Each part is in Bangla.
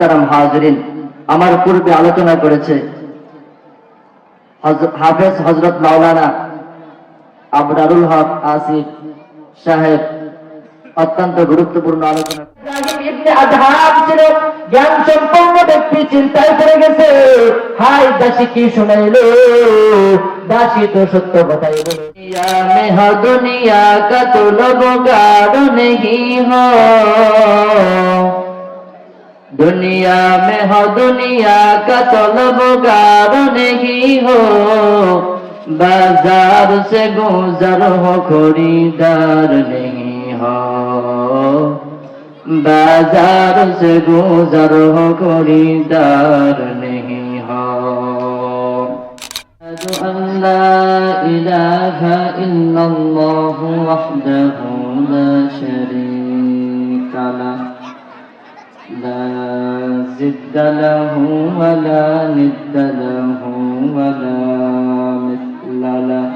তারাম হাজরিন আমার পূর্বে আলোচনা করেছে। হাফেজ হজরত মাওলানা আবরারুল হক আসিফ সাহেব অত্যন্ত গুরুত্বপূর্ণ আলোচনা ছিল জ্ঞান সম্পন্ন ব্যক্তি চিন্তায় পড়ে গেছে। হাই দাসী কি শুনাইলো? দাসী তো সত্য কথাই বলে। দুনিয়া মে হ দুনিয়া কা তুলব গাড় নেহি হো। दुनिया में हो दुनिया का तलबगार नहीं हो बाजार से गुजर हो खरीदार नहीं हो बाजार से गुजर हो खरीदार नहीं हो لا إله إلا الله وحده لا شريك له لا زد له ولا ند له ولا مثل له.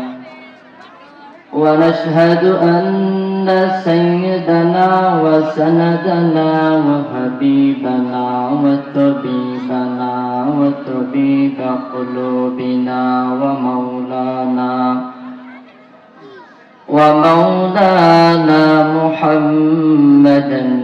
ونشهد أن سيدنا وسندنا وحبيبنا وطبيبنا وطبيب قلوبنا ومولانا ومولانا محمدا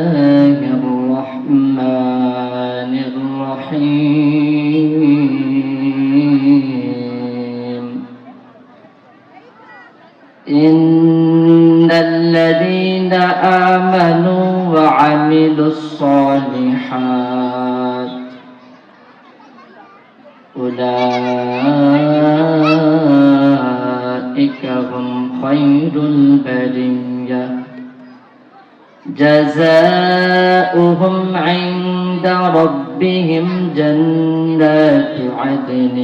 آمنوا وعملوا الصالحات. أولئك هم خير البرية. جزاؤهم عند ربهم جنات عدن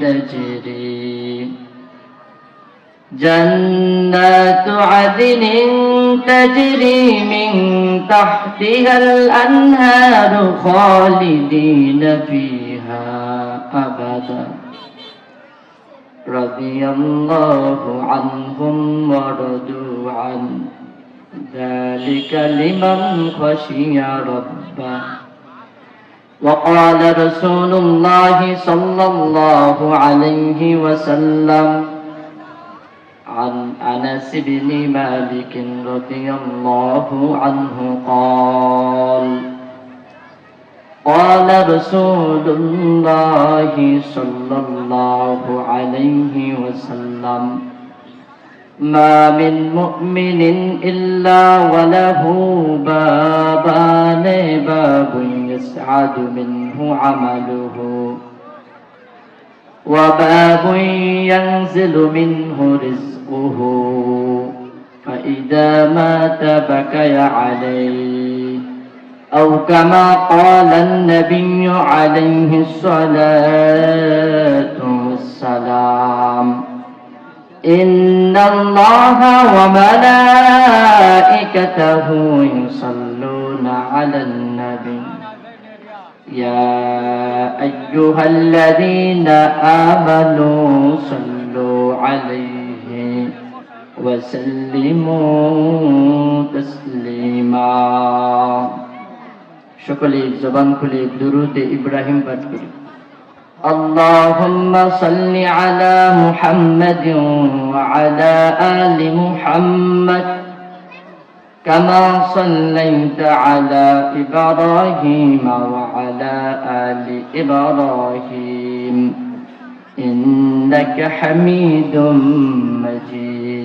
تجري جنات عدن تجري من تحتها الأنهار خالدين فيها أبدا. رضي الله عنهم ورضوا عنه ذلك لمن خشي ربه. وقال رسول الله صلى الله عليه وسلم عن انس بن مالك رضي الله عنه قال قال رسول الله صلى الله عليه وسلم ما من مؤمن إلا وله بابان باب يسعد منه عمله وباب ينزل منه رزقه فإذا مات بكي عليه. أو كما قال النبي عليه الصلاة والسلام إن الله وملائكته يصلون على النبي. يا أيها الذين آمنوا صلوا عليه وسلموا تسليما সকলে জবান খুলে দুরুদে ইব্রাহিম পাঠ করি اللهم صل على محمد وعلى آل محمد كما صليت على إبراهيم وعلى آل إبراهيم إنك حميد مجيد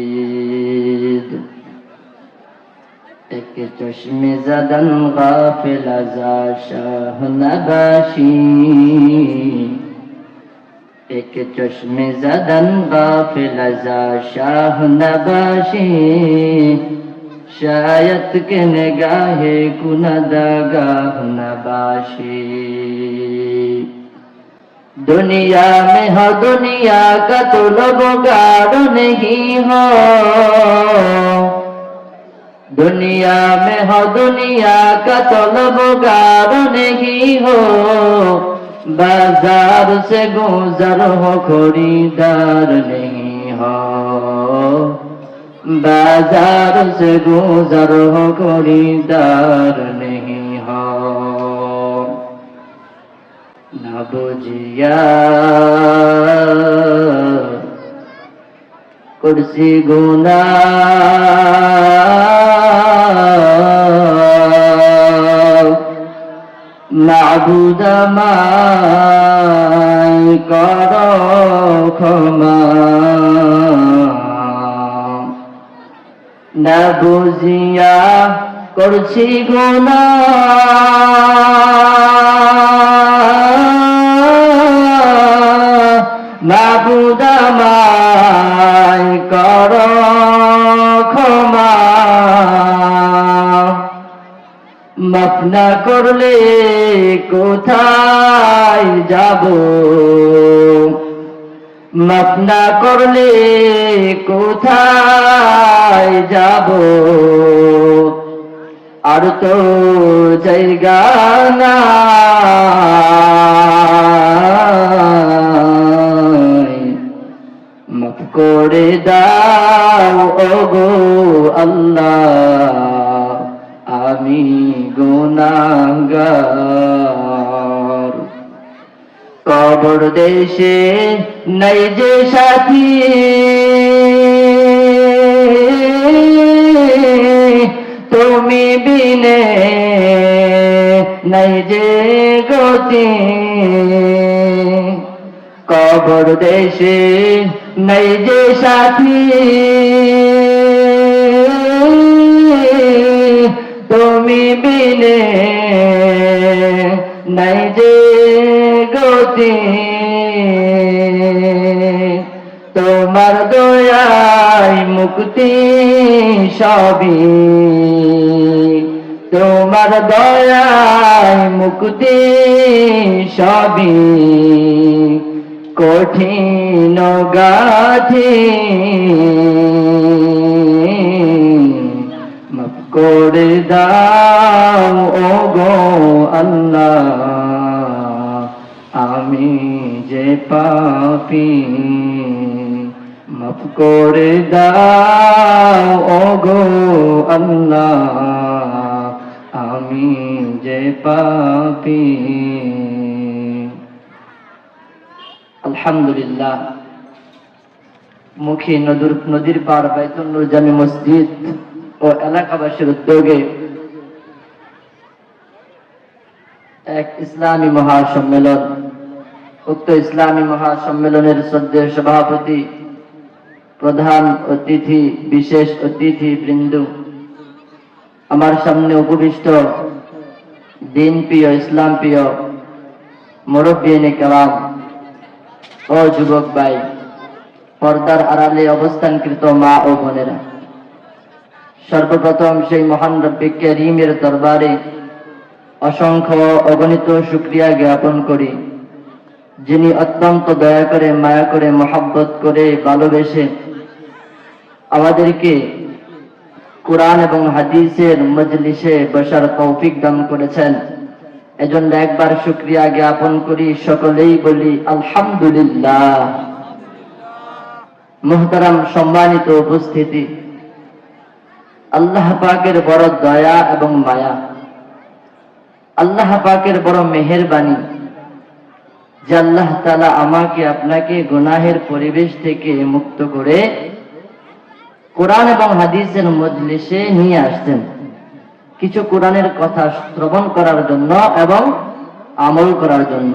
থেকে চশমে জাদন গাফেলা যা শাহনবাসী থেকে চশমে জাদন গাফেলা যা শাহনবাসী শায়ত কে নিগাহে কুনদগাহ নবাসী দুনিয়া মে হো, দুনিয়া কা তো লোগ গাড় নেহি হো। दुनिया में हो, दुनिया का तो लोगार नहीं हो। बाज़ार से गुजर हो, खरीदार नहीं हो। बाज़ार से गुजर हो, खरीदार नहीं हो। न बुझिया। कुर्सी गुना। মাবুদ মাই কর ক্ষমা। না বুঝিয়া করছি মাবুদ মাই কর ক্ষমা। মাফ না করলে কোথায় যাব? মাফ না করলে কোথায় যাব? আর তো জায়গা মাফ করে দাও, ওগো আল্লাহ। আমি গুনাহগার কবর দেশে নাই যে সাথী। তুমি বিনে নাই যে গতি। কবর দেশে নাই যে সাথী। তুমি বিনে নাই যে গতি। তোমার দয়াই মুক্তি সবই। তোমার দয়াই মুক্তি সবই। কঠিন গাথি করে দাও ও গো আল্লাহ। আমি যে পাপি, মাফ করে দাও ও গো আল্লাহ। আমি যে পাপি। আলহামদুলিল্লাহ, মুখী নদীর নদীর পার বাইতুল্নুর জামি মসজিদ ও এলাকাবাসীর উদ্যোগে এক ইসলামী মহাসম্মেলন, উক্ত ইসলামী মহাসম্মেলনের শ্রদ্ধেয় সভাপতি, প্রধান অতিথি, বিশেষ অতিথি বৃন্দ আমার সামনে উপবিষ্ট দিন প্রিয় ইসলাম প্রিয় মুরব্বিনে কালাম ও যুবক ভাই, পর্দার আড়ালে অবস্থানকৃত মা ও বোনেরা। সর্বপ্রথম সেই মহান রব্বিকে রিমের দরবারে অসংখ্য অগণিত শুক্রিয়া জ্ঞাপন করি, যিনি অত্যন্ত দয়া করে, মায়া করে, মহাব্বত করে ভালোবেসে আমাদেরকে কোরআন এবং হাদিসের মজলিসে বসার তৌফিক দান করেছেন। এজন্য একবার শুক্রিয়া জ্ঞাপন করি, সকলেই বলি আলহামদুলিল্লাহ। মুহতারাম সম্মানিত উপস্থিতি। আল্লাহ পাকের বড় দয়া এবং মায়া। আল্লাহ পাকের বড় মেহেরবানি। যে আল্লাহ তালা আমাকে আপনাকে গুনাহের পরিবেশ থেকে মুক্ত করে কোরআন এবং হাদিসের মজলিসে নিয়ে আসতেন কিছু কোরআনের কথা শ্রবণ করার জন্য এবং আমল করার জন্য।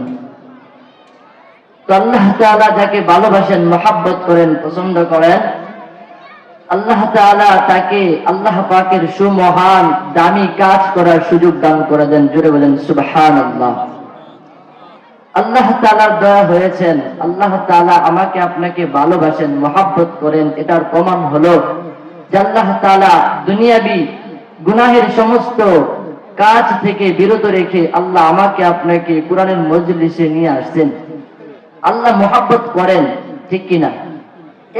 তো আল্লাহ তাআলা যাকে ভালোবাসেন, মহাব্বত করেন, পছন্দ করেন আল্লাহ তাআলা তাকে আল্লাহ পাকের সুমহান, দামি কাজ করার সুযোগ দান করে দেন। জুড়ে বলেন, সুবহানাল্লাহ। আল্লাহ তাআলার দয়া হয়েছেন। আল্লাহ তাআলা আমাকে আপনাকে ভালোবাসেন, মহাব্বত করেন। এটার প্রমাণ হলো যে আল্লাহ তাআলা দুনিয়াবি গুনাহের সমস্ত কাজ থেকে বিরত রেখে আল্লাহ আমাকে আপনাকে কোরআনের মজলিসে নিয়ে আসছেন। আল্লাহ মহাব্বত করেন, ঠিক কিনা?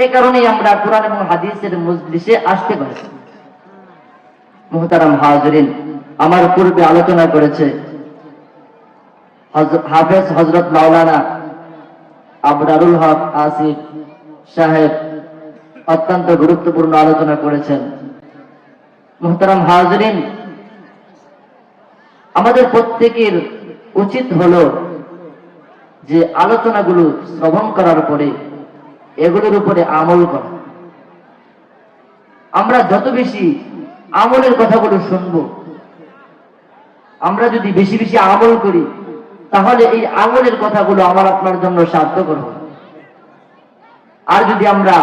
এই কারণেই আমরা কোরআন এবং হাদিসের মজলিসে আসতে পারছি। মুহতারাম হাজরিন, আমার পূর্বে আলোচনা করেছে হাফেজ হজরত মাওলানা আবরারুল হক আসিফ সাহেব অত্যন্ত গুরুত্বপূর্ণ আলোচনা করেছেন। মুহতারাম হাজরিন, আমাদের প্রত্যেকের উচিত হলো যে আলোচনাগুলো শ্রবণ করার পরে এগুলোর উপরে আমল করা। আমরা যত বেশি আমলের কথাগুলো শুনব, আমরা যদি বেশি বেশি আমল করি, তাহলে এই আমলের কথাগুলো আমার আপনার জন্য সার্থকর হবে। আর যদি আমরা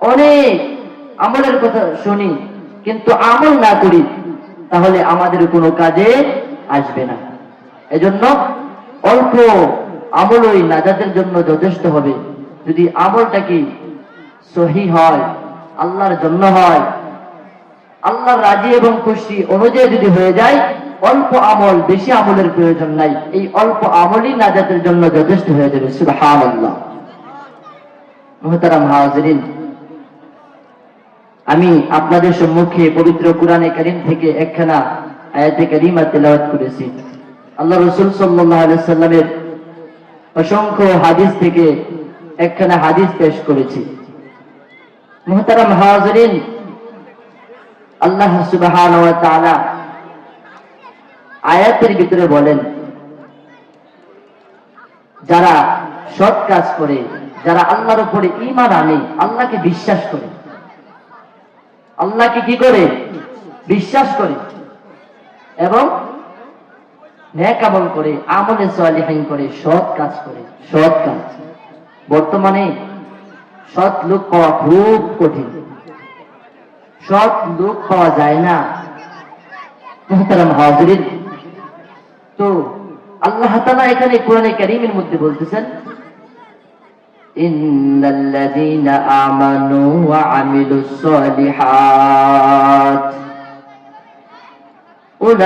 অনেক আমলের কথা শুনি, কিন্তু আমল না করি, তাহলে আমাদের কোনো কাজে আসবে না। এজন্য অল্প আমলই নাজাতের জন্য যথেষ্ট হবে। যদি আমলটা কি সহি হয়, আল্লাহর জন্য হয় আল্লাহর রাজি এবং খুশি অনুযায়ী যদি হয়ে যায়, অল্প আমল, বেশি আমলের প্রয়োজন নাই। এই অল্প আমলই নাজাতের জন্য যথেষ্ট হয়ে যাবে। সুবহানাল্লাহ। মুহতারাম হাজরিন, আমি আপনাদের সম্মুখে পবিত্র কোরআনে কারীম থেকে একখানা আয়াতে কারিমা তেলাওয়াত করেছি। আল্লাহ রসুল আলাইহি সাল্লামের অসংখ্য হাদিস থেকে একখানা হাদিস পেশ করেছি। মুহতারাম হাজরিন, আল্লাহ তাআলা আয়াতের ভিতরে বলেন, যারা সৎ কাজ করে, যারা আল্লাহর উপরে ঈমান আনে, আল্লাহকে বিশ্বাস করে। আল্লাহকে কি করে? বিশ্বাস করে এবং ন্যাক আমল করে, আমলে সালিহিন করে, সৎ কাজ করে, সৎ কাজ। বর্তমানে সৎ লোক পাওয়া খুব কঠিন সৎ লোক পাওয়া যায় না মুহতারাম হাজরিন তো আল্লাহ তাআলা এখানে কোরআনে কারীমের মধ্যে বলতেছেন إن الذين آمنوا وعملوا الصالحات أولئك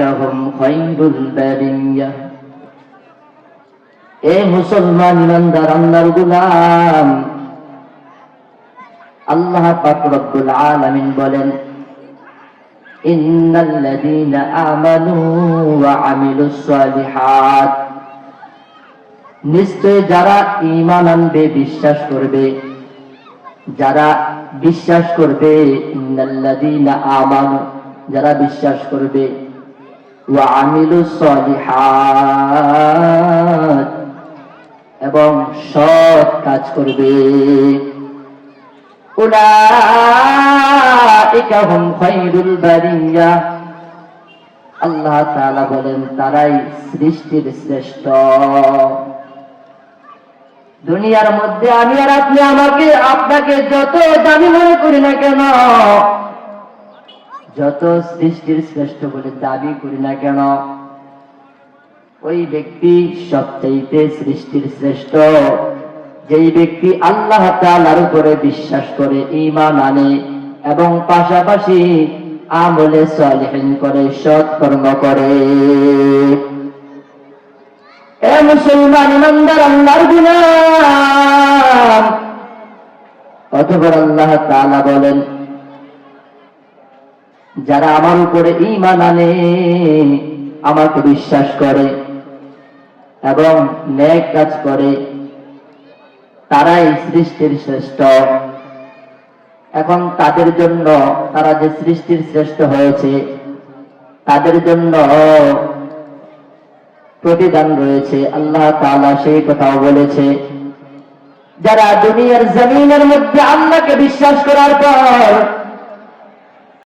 هم خير البرية এ মুসলমান ইমানদার, আল্লাহর গুলাম। আল্লাহ পাক রব্বুল আলামিন বলেন নিশ্চয় যারা ঈমান আনবে, বিশ্বাস করবে। যারা বিশ্বাস করবে, ইন্নাল্লাযীনা আমানু, যারা বিশ্বাস করবে, ওয়া আমিলুস সালিহাত। এবং সৎ কাজ করবে। আল্লাহ বলেন, তারাই সৃষ্টির শ্রেষ্ঠ। দুনিয়ার মধ্যে আমি আর আপনি আমাকে, আপনাকে যত দামি মনে করি না কেন, যত সৃষ্টির শ্রেষ্ঠ বলে দাবি করি না কেন ওই ব্যক্তি সবচাইতে সৃষ্টির শ্রেষ্ঠ। যেই ব্যক্তি আল্লাহ তাআলার উপরে বিশ্বাস করে, ঈমান আনে এবং পাশাপাশি আমলে সালিহিন করে সৎ কর্ম করে বলেন, যারা আমার উপরে ঈমান আনে, আমাকে বিশ্বাস করে এবং ন্যায় কাজ করে, তারাই সৃষ্টির শ্রেষ্ঠ। এখন তাদের জন্য তারা যে সৃষ্টির শ্রেষ্ঠ হয়েছে, তাদের জন্য প্রতিদান রয়েছে। আল্লাহ তাআলা সেই কথাও বলেছে, যারা দুনিয়ার জমিনের মধ্যে আল্লাহকে বিশ্বাস করার পর